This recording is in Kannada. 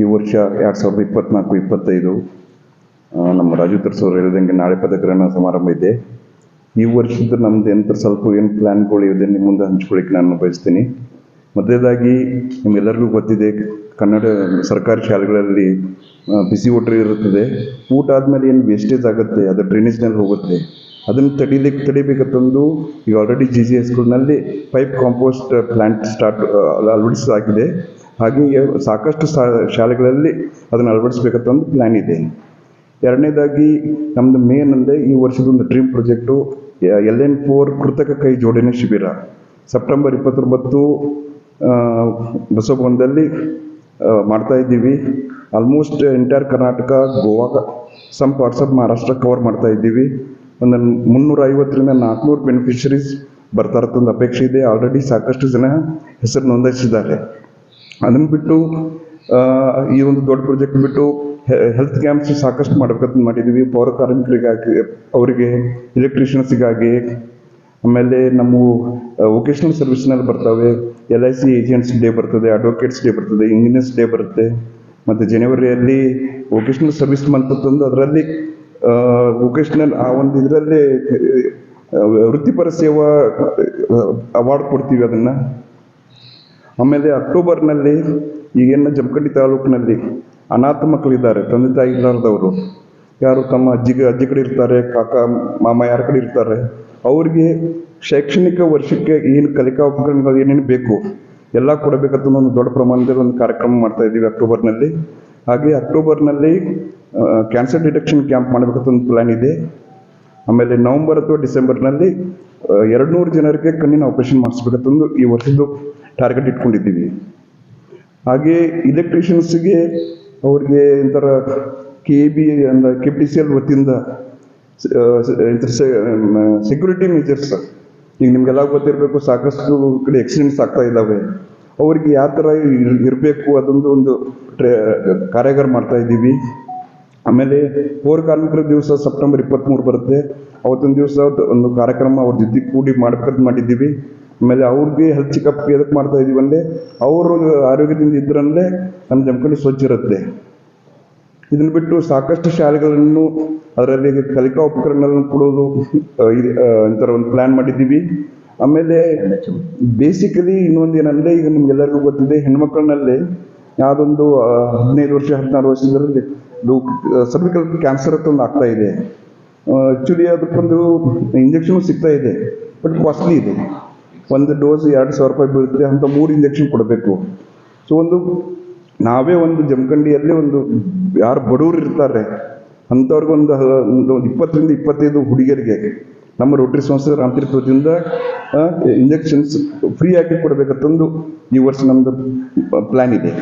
ಈ ವರ್ಷ ಎರಡು ಸಾವಿರದ ಇಪ್ಪತ್ನಾಲ್ಕು, ಇಪ್ಪತ್ತೈದು ನಮ್ಮ ರಾಜು ತರ್ಸೋರು ಹೇಳಿದಂಗೆ ನಾಳೆ ಪದಗ್ರಹಣ ಸಮಾರಂಭ ಇದೆ. ಈ ವರ್ಷದ ನಮ್ದು ಎಂತ ಸ್ವಲ್ಪ ಏನು ಪ್ಲ್ಯಾನ್ಗಳು ಇದೆ ನಿಮ್ಮ ಮುಂದೆ ಹಂಚ್ಕೊಳ್ಳಿಕ್ಕೆ ನಾನು ಬಯಸ್ತೀನಿ. ಮೊದಲೇದಾಗಿ ನಿಮ್ಗೆಲ್ಲರಿಗೂ ಗೊತ್ತಿದೆ, ಕನ್ನಡ ಸರ್ಕಾರಿ ಶಾಲೆಗಳಲ್ಲಿ ಬಿಸಿ ಊಟ ಇರುತ್ತದೆ. ಊಟ ಆದಮೇಲೆ ಏನು ವೇಸ್ಟೇಜ್ ಆಗುತ್ತೆ, ಅದು ಡ್ರೈನೇಜ್ನಲ್ಲಿ ಹೋಗುತ್ತೆ. ಅದನ್ನು ತಡಿಲಿಕ್ಕೆ ತಡಿಬೇಕಂತಂದು ಈಗ ಆಲ್ರೆಡಿ ಜಿ ಜಿ ಎಸ್ಗಳಲ್ಲಿ ಪೈಪ್ ಕಾಂಪೋಸ್ಟ್ ಪ್ಲ್ಯಾಂಟ್ ಸ್ಟಾರ್ಟ್ ಅಳವಡಿಸಲಾಗಿದೆ. ಹಾಗೆಯೇ ಸಾಕಷ್ಟು ಶಾಲೆಗಳಲ್ಲಿ ಅದನ್ನು ಅಳವಡಿಸ್ಬೇಕಂತಂದು ಪ್ಲ್ಯಾನ್ ಇದೆ. ಎರಡನೇದಾಗಿ ನಮ್ಮದು ಮೇನ್ ಅಂದರೆ ಈ ವರ್ಷದ ಒಂದು dream project L N four ಕೃತಕ ಕೈ ಜೋಡಣೆ ಶಿಬಿರ. ಸೆಪ್ಟೆಂಬರ್ ಇಪ್ಪತ್ತೊಂಬತ್ತು ಬಸವಭವನದಲ್ಲಿ ಮಾಡ್ತಾ ಇದ್ದೀವಿ. Almost entire Karnataka Goa some parts of Maharashtra cover ಮಾಡ್ತಾ ಇದ್ದೀವಿ. ಒಂದು ಮುನ್ನೂರ ಐವತ್ತರಿಂದ ನಾಲ್ಕುನೂರು ಬೆನಿಫಿಷರೀಸ್ ಬರ್ತಾರತ್ತೊಂದು ಅಪೇಕ್ಷೆ ಇದೆ. ಆಲ್ರೆಡಿ ಸಾಕಷ್ಟು ಜನ ಹೆಸರು ನೋಂದಾಯಿಸಿದ್ದಾರೆ. ಅದನ್ನು ಬಿಟ್ಟು ಈ ಒಂದು ದೊಡ್ಡ ಪ್ರಾಜೆಕ್ಟ್ ಬಿಟ್ಟು ಹೆಲ್ತ್ ಕ್ಯಾಂಪ್ಸ್ ಸಾಕಷ್ಟು ಮಾಡಬೇಕಂತ ಮಾಡಿದ್ದೀವಿ ಪೌರ ಕಾರ್ಮಿಕರಿಗಾಗಿ, ಅವರಿಗೆ ಎಲೆಕ್ಟ್ರಿಷಿಯನ್ಸಿಗಾಗಿ ಆಮೇಲೆ ನಮ್ಮ ವೊಕೇಶ್ನಲ್ ಸರ್ವಿಸ್ನಲ್ಲಿ ಬರ್ತವೆ. L I C agents day ಬರ್ತದೆ ಅಡ್ವೊಕೇಟ್ಸ್ ಡೇ ಬರ್ತದೆ ಇಂಜಿನಿಯರ್ಸ್ ಡೇ ಬರುತ್ತೆ. ಮತ್ತು ಜನವರಿಯಲ್ಲಿ ವೊಕೇಶ್ನಲ್ ಸರ್ವಿಸ್ ಮಂತ್ ಅಂತಂದು ಅದರಲ್ಲಿ ವೊಕೇಶ್ನಲ್ ಆ ಒಂದು ಇದರಲ್ಲಿ ವೃತ್ತಿಪರ ಸೇವಾ ಅವಾರ್ಡ್ ಕೊಡ್ತೀವಿ ಅದನ್ನು. ಆಮೇಲೆ ಅಕ್ಟೋಬರ್ನಲ್ಲಿ ಈಗೇನು ಜಮಖಂಡಿ ತಾಲೂಕಿನಲ್ಲಿ ಅನಾಥ ಮಕ್ಕಳಿದ್ದಾರೆ ತಂದೆ ತಾಯಿ ಇಲ್ಲಾರ್ದವರು. ಯಾರು ತಮ್ಮ ಅಜ್ಜಿಗೆ ಅಜ್ಜಿ ಕಡೆ ಇರ್ತಾರೆ, ಕಾಕ, ಮಾಮ ಯಾರ ಕಡೆ ಇರ್ತಾರೆ. ಅವ್ರಿಗೆ ಶೈಕ್ಷಣಿಕ ವರ್ಷಕ್ಕೆ ಏನು ಕಲಿಕಾ ಉಪಕರಣಗಳು ಏನೇನು ಬೇಕು, ಎಲ್ಲ ಕೊಡಬೇಕಂತ ಒಂದು ದೊಡ್ಡ ಪ್ರಮಾಣದಲ್ಲಿ ಒಂದು ಕಾರ್ಯಕ್ರಮ ಮಾಡ್ತಾ ಇದ್ದೀವಿ ಅಕ್ಟೋಬರ್ನಲ್ಲಿ. ಹಾಗೆ ಅಕ್ಟೋಬರ್ನಲ್ಲಿ ಕ್ಯಾನ್ಸರ್ ಡಿಟೆಕ್ಷನ್ ಕ್ಯಾಂಪ್ ಮಾಡಬೇಕಂತ ಒಂದು ಪ್ಲ್ಯಾನ್ ಇದೆ. ಆಮೇಲೆ ನವೆಂಬರ್ ಅಥವಾ ಡಿಸೆಂಬರ್ನಲ್ಲಿ ಎರಡು ನೂರು ಜನರಿಗೆ ಕಣ್ಣಿನ ಆಪರೇಷನ್ ಮಾಡಿಸ್ಬೇಕಂತಂದು ಈ ವರ್ಷದ್ದು ಟಾರ್ಗೆಟ್ ಇಟ್ಕೊಂಡಿದ್ದೀವಿ. ಹಾಗೆ ಇಲೆಕ್ಟ್ರಿಷಿಯನ್ಸ್ಗೆ ಅವ್ರಿಗೆ ಒಂಥರ ಕೆ ಬಿ ಅಂದ ಕೆ ಪಿ ಸಿ ಎಲ್ ವತಿಯಿಂದ ಸೆಕ್ಯೂರಿಟಿ ಮೆಜರ್ಸ್ ಈಗ ನಿಮಗೆಲ್ಲ ಗೊತ್ತಿರಬೇಕು, ಸಾಕಷ್ಟು ಕಡೆ ಆಕ್ಸಿಡೆಂಟ್ಸ್ ಆಗ್ತಾ ಇದ್ದಾವೆ. ಅವ್ರಿಗೆ ಯಾವ ಥರ ಇರಬೇಕು ಅದೊಂದು ಒಂದು ಟ್ರೇ, ಕಾರ್ಯಾಗಾರ ಮಾಡ್ತಾ ಇದ್ದೀವಿ. ಆಮೇಲೆ ಪೌರ ಕಾರ್ಮಿಕರ ದಿವಸ ಸೆಪ್ಟೆಂಬರ್ ಇಪ್ಪತ್ತ್ಮೂರು ಬರುತ್ತೆ. ಅವತ್ತೊಂದು ದಿವಸ ಒಂದು ಕಾರ್ಯಕ್ರಮ ಅವ್ರ ಜೊತೆ ಕೂಡಿ ಮಾಡ್ಬೇಕಂತ ಮಾಡಿದ್ದೀವಿ. ಆಮೇಲೆ ಅವ್ರಿಗೆ ಹೆಲ್ತ್ ಚೆಕಪ್ ಎದಕ್ಕೆ ಮಾಡ್ತಾ ಇದೀವಿ ಅಂದರೆ ಅವರು ಆರೋಗ್ಯದಿಂದ ಇದ್ರಂದರೆ ನಮ್ಮ ಜಮಖಂಡಿ ಸ್ವಚ್ಛ ಇರುತ್ತೆ. ಇದನ್ನ ಬಿಟ್ಟು ಸಾಕಷ್ಟು ಶಾಲೆಗಳನ್ನು ಅದರಲ್ಲಿ ಕಲಿಕಾ ಉಪಕರಣಗಳನ್ನು ಕೊಡೋದು ಒಂದು ಪ್ಲ್ಯಾನ್ ಮಾಡಿದ್ದೀವಿ. ಆಮೇಲೆ ಬೇಸಿಕಲಿ ಇನ್ನೊಂದು ಏನಂದರೆ ಈಗ ನಿಮ್ಗೆಲ್ಲರಿಗೂ ಗೊತ್ತಿದೆ ಹೆಣ್ಮಕ್ಳಲ್ಲಿ ಯಾವುದೊಂದು ಹದಿನೈದು ವರ್ಷ, ಹದಿನಾರು ವರ್ಷದಲ್ಲಿ ಸರ್ವಿಕಲ್ ಕ್ಯಾನ್ಸರ್ ಅಂತ ಒಂದು ಆಗ್ತಾ ಇದೆ. ಆ್ಯಕ್ಚುಲಿ ಅದಕ್ಕೊಂದು ಇಂಜೆಕ್ಷನ್ ಸಿಗ್ತಾ ಇದೆ ಬಟ್ ಕಾಸ್ಟ್ಲಿ ಇದೆ. ಒಂದು ಡೋಸ್ ಎರಡು ಸಾವಿರ ರೂಪಾಯಿ ಬೀಳುತ್ತೆ ಅಂತ ಮೂರು ಇಂಜೆಕ್ಷನ್ ಕೊಡಬೇಕು. ಸೊ ಒಂದು, ನಾವೇ ಒಂದು ಜಮಖಂಡಿಯಲ್ಲಿ ಒಂದು, ಯಾರು ಬಡವರು ಇರ್ತಾರೆ, ಅಂಥವ್ರಿಗೆ ಒಂದು ಇಪ್ಪತ್ತರಿಂದ ಇಪ್ಪತ್ತೈದು ಹುಡುಗಿಯರಿಗೆ, ನಮ್ಮ ರೋಟ್ರಿ ಸಂಸ್ಥೆ ರಾಮತೀರ್ಥದಿಂದ ಇಂಜೆಕ್ಷನ್ಸ್ ಫ್ರೀ ಆಗಿ ಕೊಡಬೇಕಂತಂದು ಈ ವರ್ಷ ನಮ್ಮದು ಪ್ಲ್ಯಾನ್ ಇದೆ.